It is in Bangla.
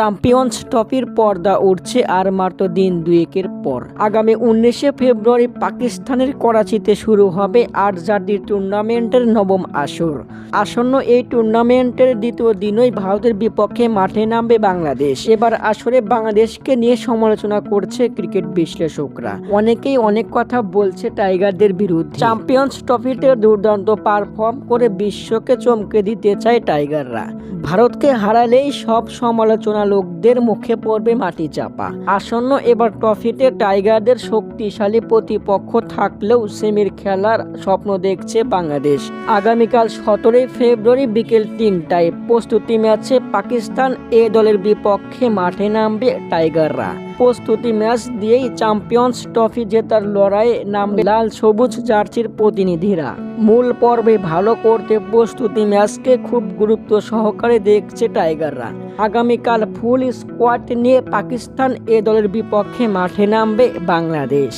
চ্যাম্পিয়ন্স ট্রফির পর্দা উঠছে আর মাত্র দিন দুয়েকের পর। আগামী উনিশে ফেব্রুয়ারি পাকিস্তানের করাচিতে শুরু হবে আট জাতির টুর্নামেন্টের নবম আসর। আসন্ন এই টুর্নামেন্টের দ্বিতীয় দিনই ভারতের বিপক্ষে মাঠে নামবে বাংলাদেশ। এবার আসরে বাংলাদেশকে নিয়ে সমালোচনা করছে ক্রিকেট বিশ্লেষকরা। অনেকেই অনেক কথা বলছে টাইগারদের বিরুদ্ধে। চ্যাম্পিয়ন্স ট্রফিতে দুর্দান্ত পারফর্ম করে বিশ্বকে চমকে দিতে চায় টাইগাররা। ভারতকে হারালেই সব সমালোচনা লোকদের মুখে পড়বে মাটি চাপা। আসন্ন এবার ট্রফিতে টাইগারদের শক্তিশালী প্রতিপক্ষ থাকলেও সেমির খেলার স্বপ্ন দেখছে বাংলাদেশ। আগামীকাল সতেরোই ফেব্রুয়ারি বিকেল তিনটায় প্রস্তুতি ম্যাচে পাকিস্তান এ দলের বিপক্ষে মাঠে নামবে টাইগাররা। প্রস্তুতি ম্যাচ দিয়েই চ্যাম্পিয়ন্স ট্রফি জেতার লড়াইয়ে নামবে লাল সবুজ জার্সির প্রতিনিধিরা। মূল পর্বে ভালো করতে প্রস্তুতি ম্যাচকে খুব গুরুত্ব সহকারে দেখছে টাইগাররা। আগামীকাল ফুল স্কোয়াড নিয়ে পাকিস্তান এ দলের বিপক্ষে মাঠে নামবে বাংলাদেশ।